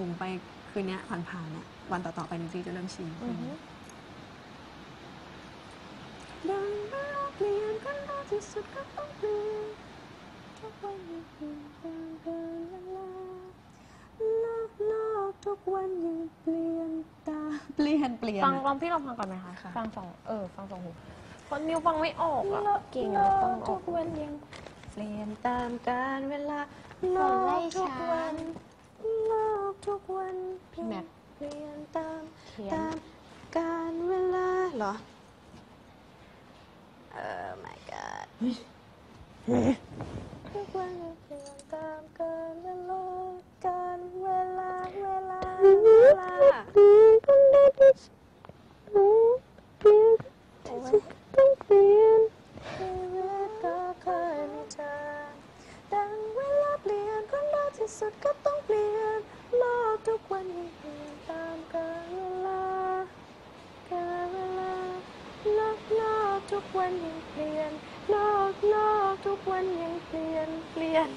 บุ๋มไปคืนเนี้ยผ่านๆเนี่ยวันต่อๆไปนิวจีจะเริ่มชินอือฮึดังเวลาเปลี่ยนกันมากที่สุดก็ต้องเปลี่ยนทุกวันยังเปลี่ยนแปลงเกินเวลาโลกโลกทุกวันยังเปลี่ยนตามเปลี่ยนเปลี่ยนฟังอะลองพี่ลองฟังก่อนไหมคะค่ะฟังสองเออฟังสองหูเพราะนิวฟังไม่ออกอะเก่งโลอะฟังกอทุอกกวันยังเปลี่ยนตามกาลเวลาโลฝนไล่กทุกช้าวันโลก ทุกวันพี่แม็กเปลี่ยนตามเขียน ตามกาลเวลาเหรอเออ my god ทุกวันยังเปลี่ยนตามกาลเวลาการเวลาเวลาเวลาเปลี่ยนคนใดที่เทุกวันยังเปลี่ยนโลกโลกทุกวันยังเปลี่ยนเปลี่ยน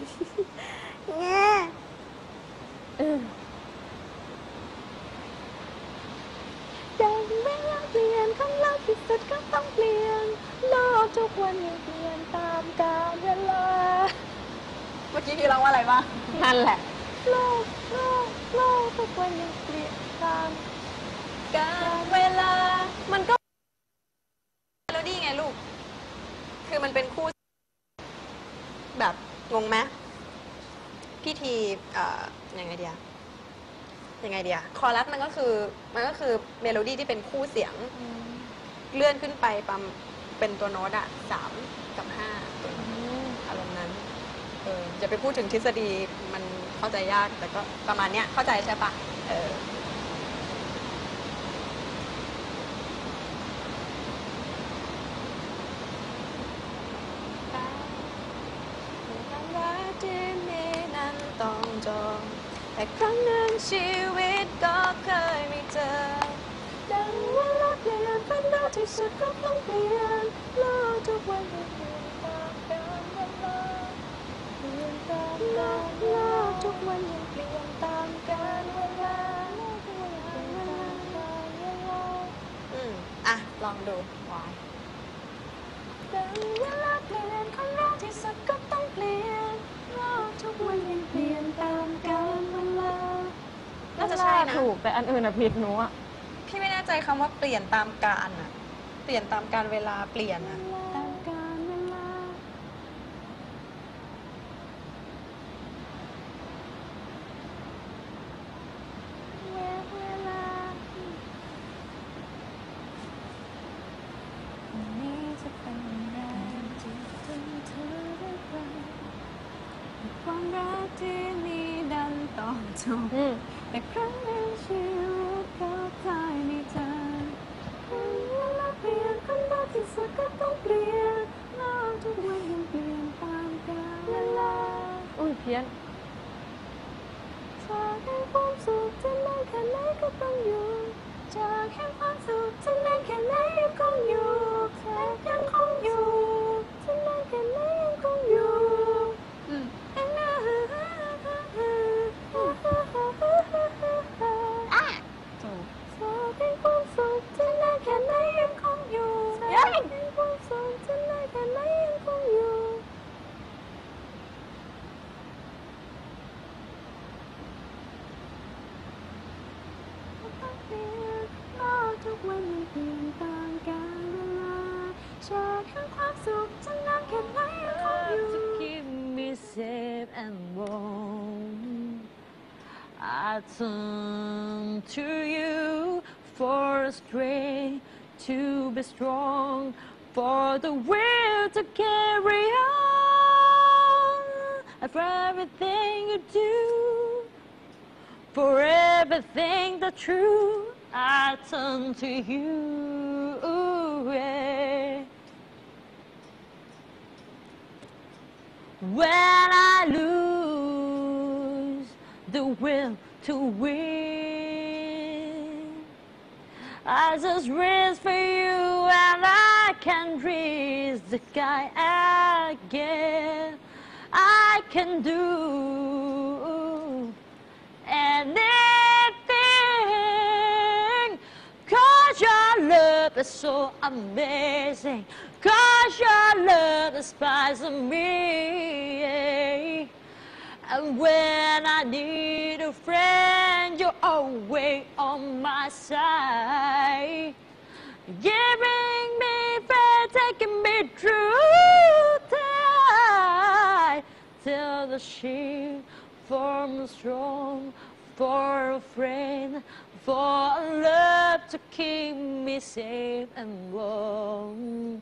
แง่เออดังเวลาเปลี่ยนของเราที่สุดก็ต้องเปลี่ยนโลกทุกวันยังเปลี่ยนตามกาลเวลาเมื่อกี้พี่ร้องว่าอะไรบ้างนั่นแหละ โลกโลกโลกทุกวันยังเปลี่ยนตามกาลเวลา มันก็เมโลดี้ไงลูก คือมันเป็นคู่ แบบงงไหมพิธีเอ่อยังไงเดียยังไงเดียคอรัสมันก็คือมันก็คือเมโลดี้ที่เป็นคู่เสียงเลื่อนขึ้นไปปั๊มเป็นตัวโน้ตอะสามกับห้าตัวโน้ตอารมณ์นั้นเอออย่าไปพูดถึงทฤษฎีมันเข้าใจยากแต่ก็ประมาณเนี้ยเข้าใจใช่ปะเออ ความรักที่มีนั้นต้อง จองแต่ครั้งหนึ่งชีวิตก็เคยมีเจอดังเวลาเปลี่ยนเป็นเราที่สุดก็ต้องเปลี่ยนโลกทุกวันยังเปลี่ยนตามกาลเวลาเปลี่ยนตามกาลโลกทุกวันยังเปลี่ยนตามกาลเวลาโลกทุกวันยังเปลี่ยนตามกาลเวลาอืมอะลองดูวายดังวลา ถูกแต่อันอื่นอะผิดหนูอะพี่ไม่แน่ใจคำว่าเปลี่ยนตามการอะเปลี่ยนตามการเวลาเปลี่ยนอะตามกาลเวลา เวลาวันนี้จะเป็นอย่างไรที่ถึงเธอได้ไปความรักที่มีดันต้อง จบอืมแต่ครั้งหนึ่งชีวิตก็เคยมีเธอเวลาเปลี่ยนคนบ้าที่สุดก็ต้องเปลี่ยนโลกทุกวันยังเปลี่ยนตามกาลเวลาอุ้ยเพี้ยนจากแห่งความสุขจะนานแค่ไหนก็ต้องอยู่จากแห่งความสุขจะนานแค่ไหนยังคงอยู่ โลกทุกวันยังเปลี่ยนตามกาลเวลาจากแห่งความสุขจะนานแค่ไหนยังคงอยู่ to keep me safe and warm. I turn to you for strength to be strong, for the will to carry on. And for everything you do, for everything the true, I turn to you. yeah. When I lose the will to win, I just reach for you and I can reach the sky again. I can do is so amazing. Cause your love inspires me. And when I need a friend, you're always on my side. Giving me faith, taking me through time. Till the sheep forms strong for a friend, for a love to keep me safe and warm.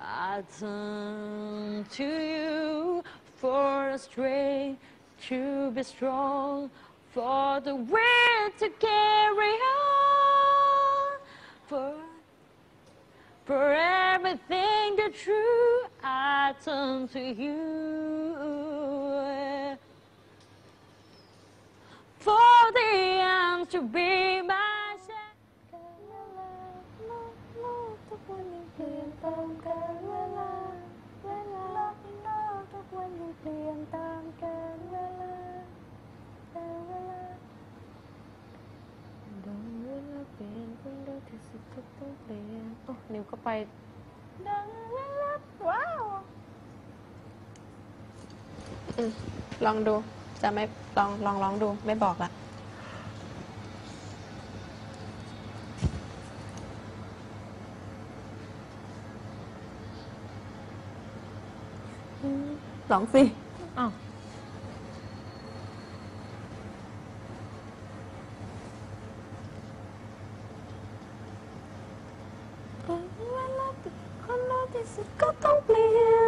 I turn to you for a strength to be strong, for the will to carry on, for for everything the true. I turn to you. Arms to be my side. ทุกวันยังเปลี่ยนตามกาลเวลา เวลาโลกทุกวันยังเปลี่ยนตามกาลเวลากาลเวลาดังเวลาเปลี่ยนคนเดียวที่สุดทุกต้องเปลี่ยนโอ้นิวก็ไปดังเวลาว้าวอืมลองดู จะไม่ลองลองลองดูไม่บอกละ lãng phí à. Con lo thì sẽ có công liền